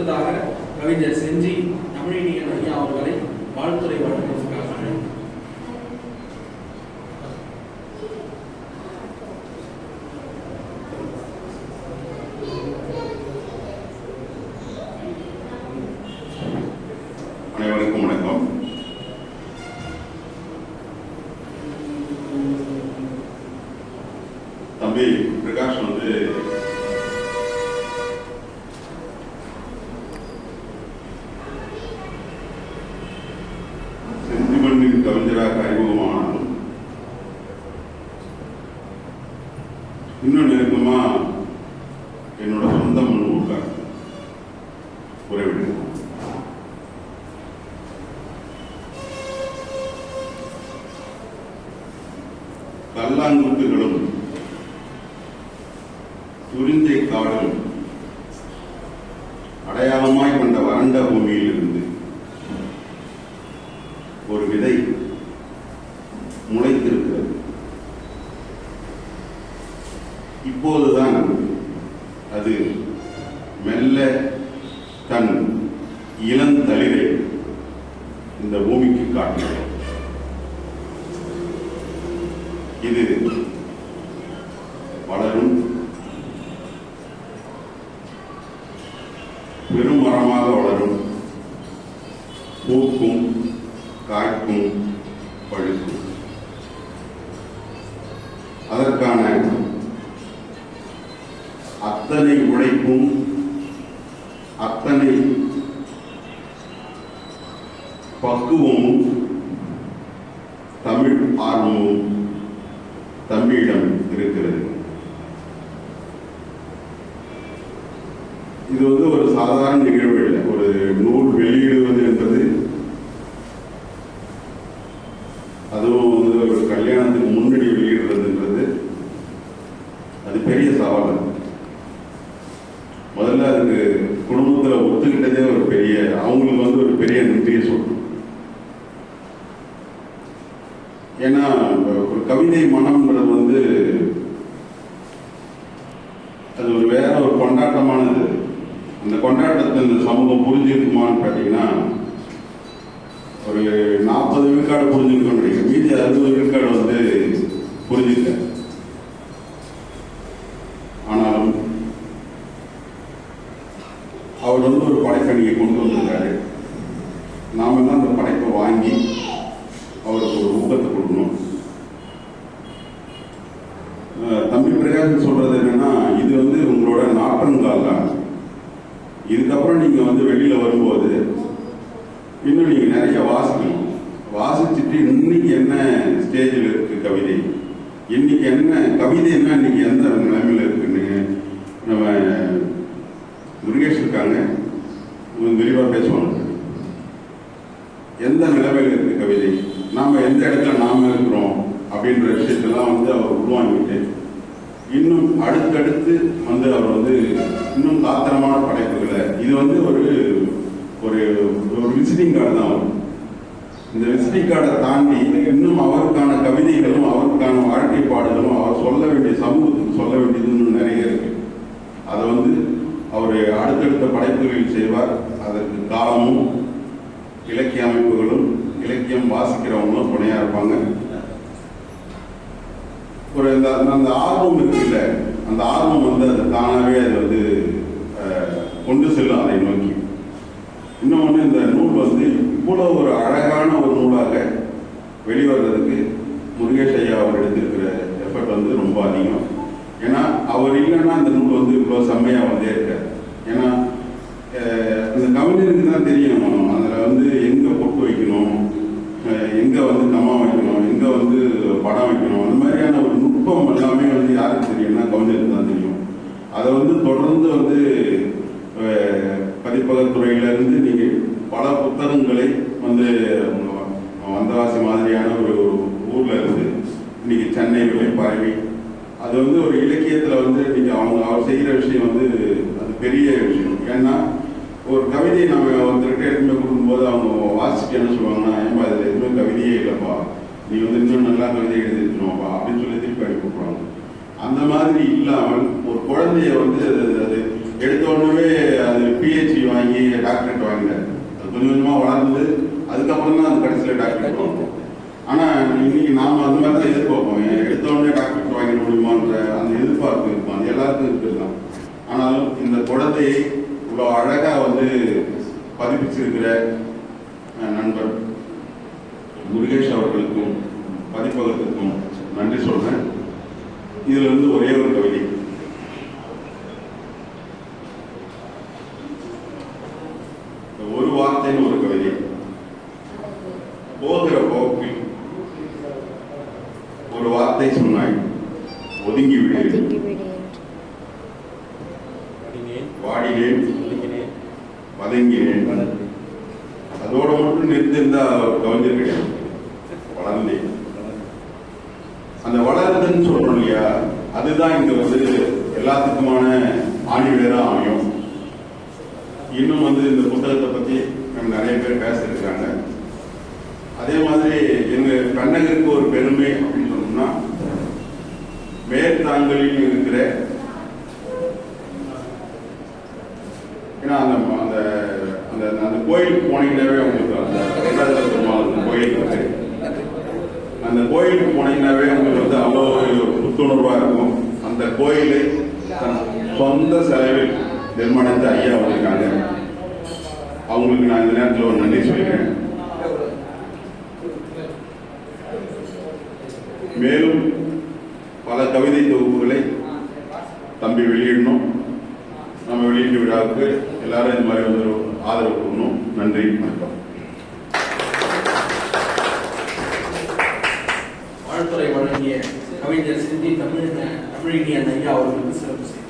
அடுத்ததாக கவிஞர் செஞ்சி தமிழினியன் ஐயா அவர்களை வாழ்த்துறை வழங்குவதற்காக அனைவருக்கும் வணக்கம். தம்பி பிரகாஷ் வந்து இன்னும் நெருக்கமா என்னோட சொந்த முன்னூக்கார் உறவிடுவோம் கல்லாங்குத்துகளும் துரிந்தை காடும் அடையாளமாய் கொண்ட வறண்ட பூமியில் இருந்து இப்போதுதான் அது மெல்ல தன் இளந்தளிரை இந்த பூமிக்கு காட்டுகிறது. இது வளரும் பெரும் மரமாக வளரும் பூக்கும் காய்க்கும் பழுக்கும். அதற்கான அத்தனை உழைப்பும் அத்தனை பக்குவமும் தமிழ் ஆர்வமும் தம்பியிடம் இருக்கிறது. இது வந்து ஒரு சாதாரண நிகழ்வு இல்லை. ஒரு நூல் வெளியிடுவது என்பது அதுவும் வந்து ஒரு கல்யாணத்துக்கு முன்னாடி வெளியிடுறதுன்றது அது பெரிய சவால் முதல்ல அதுக்கு குடும்பத்தில் ஒத்துக்கிட்டதே ஒரு பெரிய அவங்களுக்கு வந்து ஒரு பெரிய நன்றியை சொல்லணும் ஏன்னா ஒரு கவிதை மனம்ன்றது வந்து அது ஒரு வேற ஒரு கொண்டாட்டமானது. அந்த கொண்டாட்டத்தை இந்த சமூகம் புரிஞ்சிருக்குமான்னு பார்த்தீங்கன்னா ஒரு நாற்பது விழுக்காடு புரிஞ்சிருக்கோம்னு மீதி அறுபது விழுக்காடு வந்து புரிஞ்சுக்க ஆனாலும் அவர் வந்து ஒரு படைப்பணியை கொண்டு வந்திருக்காரு. நாம தான் அந்த படைப்பை வாங்கி அவருக்கு ஒரு ஊக்கத்தை கொடுக்கணும். தம்பி பிரகாஷ் சொல்றது என்னன்னா இது வந்து உங்களோட நாட்டங்கால் தான். இதுக்கப்புறம் நீங்க வந்து வெளியில வரும்போது இன்னும் நீங்க நிறைய வாசிக்கணும். வாசிச்சுட்டு இன்னைக்கு என்ன ஸ்டேஜில் இருக்கு கவிதை? இன்னைக்கு என்ன கவிதை என்ன இன்னைக்கு எந்த நிலைமையில் இருக்குன்னு நம்ம முருகேஷ் இருக்காங்க. விரிவாக பேசுவாங்க எந்த நிலைமையில் இருக்கு கவிதை நாம எந்த இடத்துல நாம இருக்கிறோம் அப்படின்ற விஷயத்தெல்லாம் வந்து அவர் உள்வாங்கிட்டு இன்னும் அடுத்தடுத்து வந்து அவர் வந்து இன்னும் காத்திரமான படைப்புகளை இது வந்து ஒரு ஒரு ஒரு விசிட்டிங் கார்டு தான் அவர். இந்த விசிட்டிங் கார்டை தாண்டி இன்னும் அவருக்கான கவிதைகளும் அவருக்கான வாழ்க்கை பாடுகளும் அவர் சொல்ல வேண்டிய சமூகத்துக்கு சொல்ல வேண்டியது இன்னும் நிறைய இருக்கு. அதை வந்து அவர் அடுத்தடுத்த படைப்புகளில் செய்வார். அதற்கு காலமும் இலக்கிய அமைப்புகளும் இலக்கியம் வாசிக்கிறவங்களும் துணையா இருப்பாங்க. ஒரு இந்த அந்த ஆர்வம் இருக்குல்ல அந்த ஆர்வம் வந்து அது தானாகவே அது வந்து கொண்டு செல்லும் அதை நோக்கி. இன்னொன்று இந்த நூல் வந்து இவ்வளோ ஒரு அழகான ஒரு நூலாக வெளிவர்றதுக்கு முருகேஷ் ஐயா அவர் எடுத்திருக்கிற எஃபர்ட் வந்து ரொம்ப அதிகம். ஏன்னா அவர் இல்லைன்னா இந்த நூல் வந்து இவ்வளோ செம்மையாக வந்தே சென்னை வரை பரவி. அது வந்து ஒரு இலக்கியத்தில் வந்து நீங்கள் அவங்க அவர் செய்கிற விஷயம் வந்து அது பெரிய விஷயம். ஏன்னா ஒரு கவிதையை நம்ம ஒருத்தர்கிட்ட எடுத்துமே கொடுக்கும்போது அவங்க வாசிக்க என்ன சொல்லுவாங்கன்னா ஏன்பா இதுல எதுவுமே கவிதையே இல்லைப்பா. நீ வந்து இன்னும் நல்லா கவிதை எழுதிருக்கணும்ப்பா அப்படின்னு சொல்லி திருப்பி அனுப்பி அந்த மாதிரி இல்லாமல் ஒரு குழந்தைய வந்து அது அது எடுத்த அது பிஹெச்டி வாங்கி கொஞ்சம் கொஞ்சமாக வளர்ந்து அதுக்கப்புறம் தான் அது கடைசியில் டாக்டரேட் வரும் இன்னைக்கு நாம் அந்த மாதிரி தான் எதிர்பார்ப்போம். ஏன் எடுத்த உடனே டாக்டர் வாங்கிட முடியுமான்ற அந்த எதிர்பார்ப்பு இருக்கும் அது எல்லாருக்கும் இருக்குது தான் ஆனாலும் இந்த குழந்தையை இவ்வளோ அழகாக வந்து பதிப்பிச்சிருக்கிற நண்பர் முருகேஷ் அவர்களுக்கும் பதிப்பகத்துக்கும் நன்றி சொல்றேன். இதுல இருந்து ஒரே ஒரு கவிதை. வதங்கினேன் அதோட மட்டும் நிறுத்திருந்தா கவிஞர் கிடையாது. அந்த வளருதுன்னு சொல்றோம் இல்லையா? அதுதான் இங்க வந்து எல்லாத்துக்குமான ஆணிவேரா அமையும். இன்னும் வந்து இந்த புத்தகத்தை பத்தி நம்ம நிறைய பேர் பேசிருக்காங்க அதே மாதிரி எங்க கண்ணகருக்கு ஒரு பெருமை அப்படின்னு சொன்னோம்னா மேற்தாங்கலில் இருக்கிற ஏன்னா அந்த அந்த அந்த அந்த கோயிலுக்கு போனீங்கன்னாவே உங்களுக்கு அந்த வெங்கடாஜல பெருமாள் அந்த அந்த கோயிலுக்கு போனீங்கன்னாவே உங்களுக்கு வந்து அவ்வளோ புத்துணர்வாக புத்துணர்வா இருக்கும். அந்த கோயிலை தன் சொந்த செலவில் நிர்மாணித்த ஐயா வந்திருக்காங்க அவங்களுக்கு நான் இந்த நேரத்தில் ஒரு நன்றி சொல்லிக்கிறேன். மேலும் பல கவிதை தொகுப்புகளை தம்பி வெளியிடணும். நம்ம வெளியீட்டு விழாவுக்கு எல்லாரும் இந்த மாதிரி வந்துடும் ஆதரவு கொடுக்கணும் நன்றி வணக்கம். வாழ்த்துறை வழங்கிய கவிஞர் சிந்தி தமிழ் தமிழினியன் ஐயா அவர்களுக்கு சிறப்பு செய்தி.